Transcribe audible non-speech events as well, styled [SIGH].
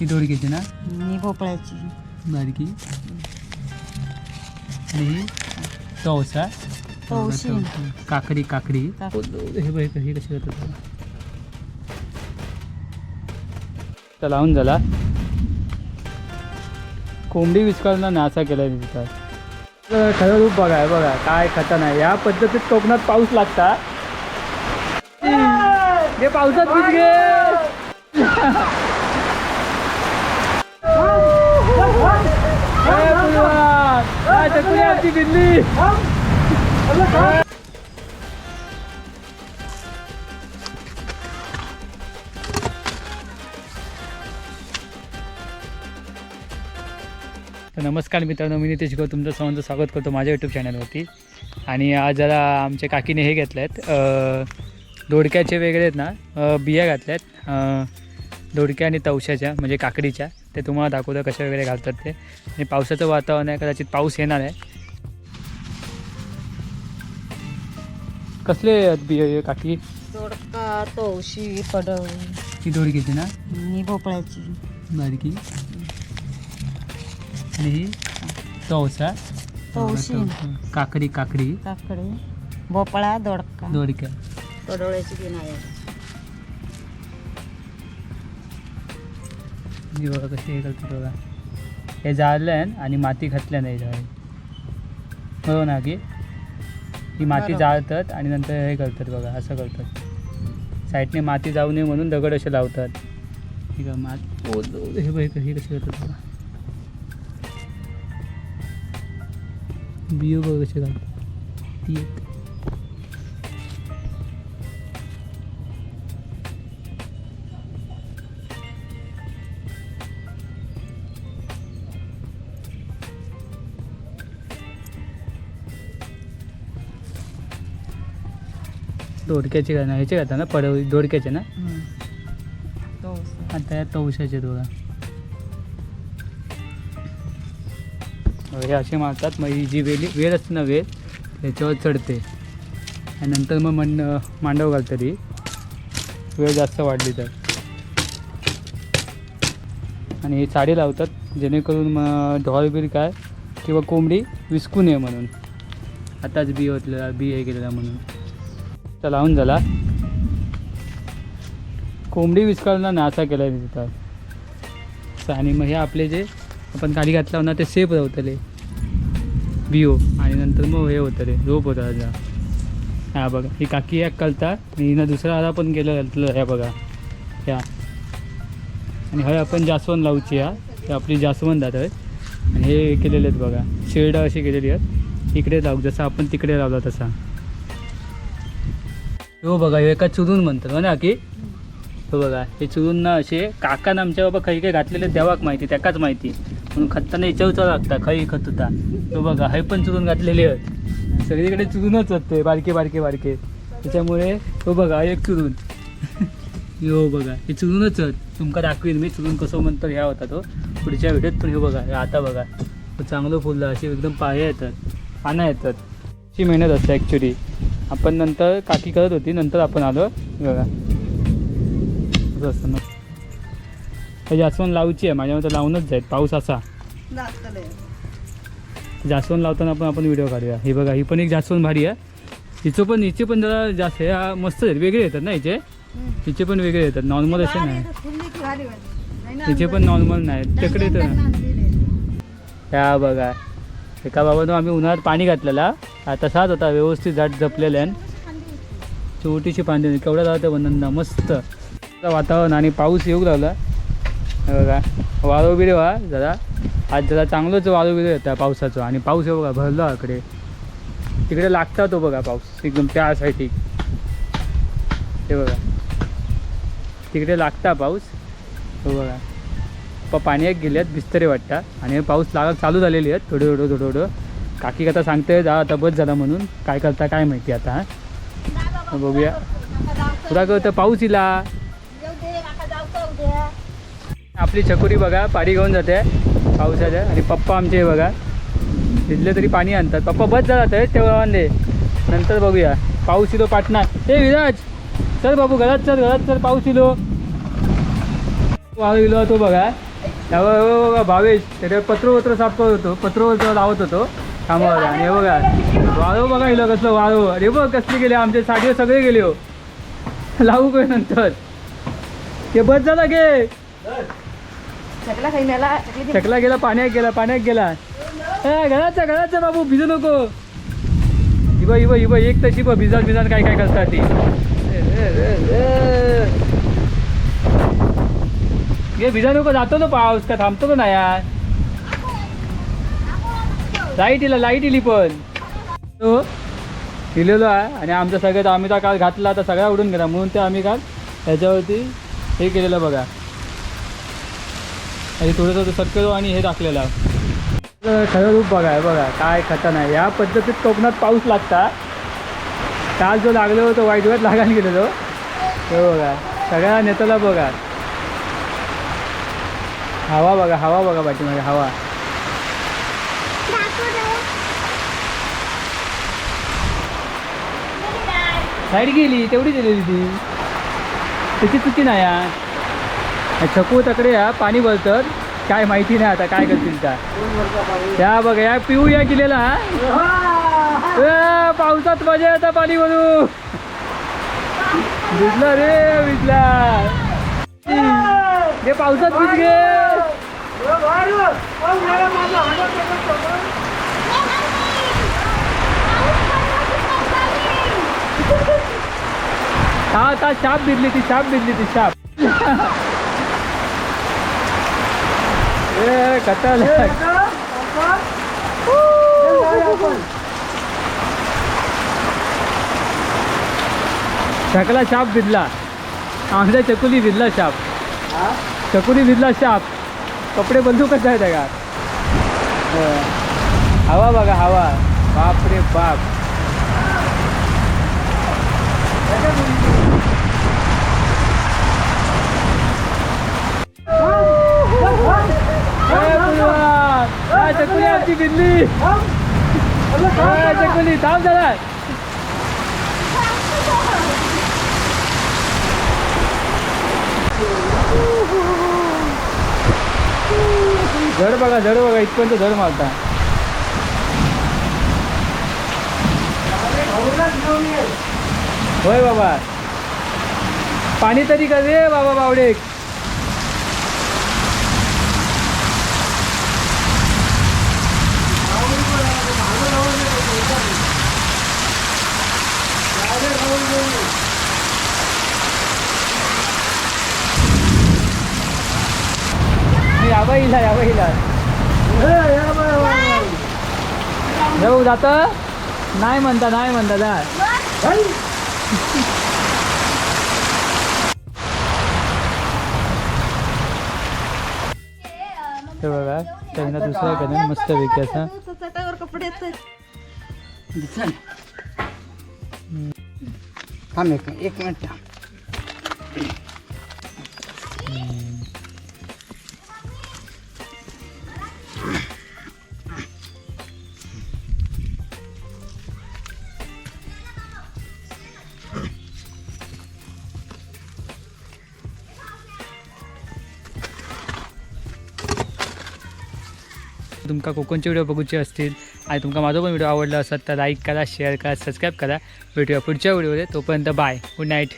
ही दोडक्याची ना ही भोपळ्याची बारकी आणि ही तवसा तवशी. काकडी काकडी काक- हे बघ हे कशी करतात. तर लावून झाला कोंबडी विस्कळणं नासा केला तिथं खरं रूप बघा हे बघा काय खता नाही या पद्धतीत कोकणात पाऊस लागता हे पावसात आमची बिल्ली तर नमस्कार मित्रांनो मी नितेश गौ तुमचं सर्वांचं स्वागत करतो माझ्या यूट्यूब चॅनलवरती आणि आज जरा आमच्या काकीने हे घेतले आहेत दोडक्याचे वेगळे आहेत ना बिया घातल्या आहेत दोडक्या आणि तवशाच्या म्हणजे काकडीच्या ते तुम्हाला दाखवतं कशा वगैरे घालतात ते. आणि पावसाचं वातावरण आहे कदाचित पाऊस येणार आहे. कसले बिया काकी? दोडका तवशी पडव ही दोडक्याची ना? ही भोपळ्याची. बारकी आणि ही तवसा? तवशी. काकडी काकडी. काकडे. भोपळा दोडका. दोडक्या. पडवळ्याची ही बघा कशी हे करतात बघा. हे जाळलं आणि माती घातल्या नाही झाड बरोबर ना की ही माती. जाळतात आणि नंतर हे करतात बघा असं करतात. साईडने माती जाऊ नये म्हणून दगड असे लावतात. ठीक आहे मात. ओ, ओ, हे बघ हे कशी करतात बघा. बियो बघ कसे घालतात ती दोडक्याचे का ना ह्याचे घालतात ना? पडव दोडक्याचे ना? आता या तवशाचे बघा हे असे मारतात मग ही जी वेली वेल असते ना वेल त्याच्यावर चढते. आणि नंतर मग मंड मांडव घालतात ही वेळ जास्त वाढली तर. आणि ही साडी लावतात जेणेकरून मग ढॉल बिल काय किंवा कोंबडी विसकू नये म्हणून. आताच बी होतलेला बी हे केलेला म्हणून. तर लावून झाला. कोंबडी विस्कळणं नासा केला आहे तिथं. असं आणि मग हे आपले जे आपण खाली घातला ना ते सेफ राहतले बिओ आणि नंतर मग हे होतं रे झोप होता त्याचा. हा बघा ही काकी एक कळता. आणि हिनं दुसरा आला पण गेलं घातलं. ह्या बघा. ह्या आणि हय आपण जास्वंद लावची हा. हे आपली जास्वंद आहे आणि हे केलेले आहेत बघा. शेड अशी केलेली आहेत. इकडे लावू जसं आपण तिकडे लावला तसा. हो बघा हे एका चुरून म्हणतात म्हणा ना की? हो बघा हे चुरून ना असे काकान आमच्या बाबा काही काही घातलेले देवाक माहिती त्याकाच माहिती. म्हणून खताना याच्यावर लागता खई खत होता हो बघा हे पण चुरून घातलेले आहेत. सगळीकडे चुरूनच होते बारके बारके बारके. त्याच्यामुळे हो बघा एक चुरून [LAUGHS] हो बघा हे चुरूनच आहेत. तुमका दाखवीन मी चुरून कसं म्हणतो ह्या होता तो हो. पुढच्या व्हिडिओत पण हो हे बघा आता बघा. चांगलं फुललं असे एकदम पाया येतात पानं येतात. अशी मेहनत असते ॲक्च्युली आपण नंतर काकी करत होती नंतर आपण आलो. हे बघा हे जास्वंद लावची आहे माझ्या मते लावूनच जाईल. पाऊस असा. जास्वंद लावताना पण आपण व्हिडिओ काढूया. हे बघा ही पण एक जास्वंद भारी आहे. हिचं पण हिचे पण जरा जास्त ह्या मस्त आहेत. वेगळे येतात ना हिचे? हिचे पण वेगळे येतात. नॉर्मल असे नाही. हिचे पण नॉर्मल नाही. तिकडे तर ह्या बघा. एका बाबानं आम्ही उन्हाळ्यात पाणी घातलेला. आता तसाच होता व्यवस्थित झाड जपलेल्यान छोटीशी पाणी केवढा जातं बनंदा मस्त. वातावरण आणि पाऊस येऊ लागला. हे बघा वारो बिरे व्हा जरा. आज जरा चांगलंच वारो बिरे येतं पावसाचं. आणि पाऊस हे बघा भरला इकडे. तिकडे लागता तो बघा पाऊस एकदम त्या साईडी हे बघा. तिकडे लागता पाऊस. हो बघा. पाणी एक गेले गेल्यात बिस्तरे वाटतात आणि पाऊस लागा चालू झालेली आहेत. थोडं थोडं थोडं थोडं. काकी आता सांगते जा आता बस झाला म्हणून. काय करता काय माहिती आता बघूया. तुला कळतं पाऊस इला. आपली चकोरी बघा पाणी घेऊन जाते. पावसाच्या. आणि पप्पा आमचे बघा. तिथले तरी पाणी आणतात. पप्पा बस जातात तेव्हा आणले नंतर बघूया. पाऊस इलो पाटणार हे विराज! चल बाबू घरात चल घरात चल पाऊस इलो. वाळू इलो तो बघा. हे बघा भावेश त्याच्यावर पत्र वत्र साफ करत होतो. पत्र वत्र लावत होतो. कामावर आणि हे बघा. वाळू बघा इलं कसलं वाळू. अरे बघ कसले गेले. आमचे साडीवर सगळे गेले हो. लावू काय नंतर? ते बस झाला गे चकला गेला पाण्यात गेला पाण्यात गेला. घराचा घराचा बाबू भिजू नको. इबा इबा इबा एक तशी बघ भिजात भिजात काय काय करतात ती. ये भिजा नको जातो ना पाऊस का थांबतो का नाही यार। लाइट इला लाइट इली पण। तो दिलेलो आहे आणि आमचा सगळ्यात आम्ही तर काल घातला आता सगळा उडून गेला म्हणून ते आम्ही काल ह्याच्यावरती हे केलेलं बघा. आणि थोडंसं शक्यतो आणि हे टाकलेलं. खरं रूप बघा बघा काय खतन नाही या पद्धतीत कोकणात पाऊस लागता. काल जो लागलो होतो वाईट वाईट लागायला गेलेलो. तो बघा सगळ्या नेत्याला बघा. हवा बघा हवा बघा पाठीमागे हवा. साईड गेली तेवढी गेलेली ती. त्याची चुकी नाही या छकू तकडे या पाणी बोलतात काय माहिती नाही आता काय करतील त्या. त्या बघा या पिऊ या गेलेला पावसात मजा येतं पाणी भरू भिजला रे भिजला. हे पावसात भिज आता शाप भिजली ती शाप भिजली ती शाप. ए कटाल शकला शाप भिजला आमच्या चकुली भिजला शाप. चकुली भिजला शाप. कपडे बंदूकच आहेत का? हो. हवा बघा हवा. बाप. रे बाप चकुली आमची भिजली चकुली थांब झाला जड बघा जड बघा इथपर्यंत झड मारता. होय बाबा. पाणी तरी कर रे बाबा बावडे इला जाऊ जात? नाही म्हणता नाही म्हणता जा. हे बघा त्यांना दुसऱ्या कडे मस्त पैकी असा. कपडे थांब एक एक मिनिट. तुमका कोकणचे व्हिडिओ बघूचे असतील आणि तुमका माझा पण व्हिडिओ आवडला असत तर लाईक करा शेअर करा सबस्क्राईब करा. भेटूया पुढच्या व्हिडिओमध्ये. तोपर्यंत बाय गुड नाईट